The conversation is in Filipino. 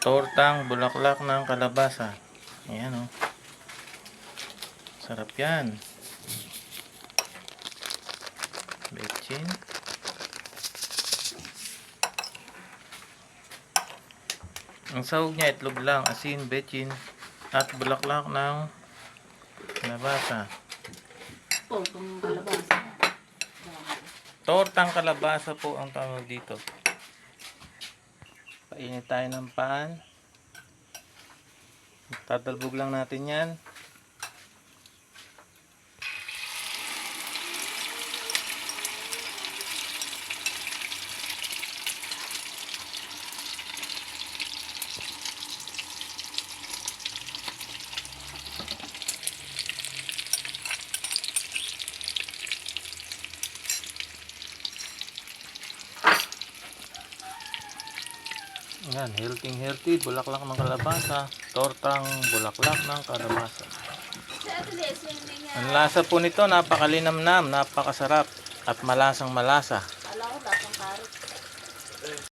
tortang bulaklak ng kalabasa. Ayan oh. Sarap yan. Betchin. Ang sahog niya itlog lang, asin, betchin, at bulaklak ng kalabasa. Tortang kalabasa po ang tawag dito. Painit tayo ng pan. Tatalbog lang natin yan. Yan, healthy healthy, bulaklak ng kalabasa, tortang bulaklak ng kalabasa. Ang lasa po nito, napakalinamnam, napakasarap, at malasang malasa.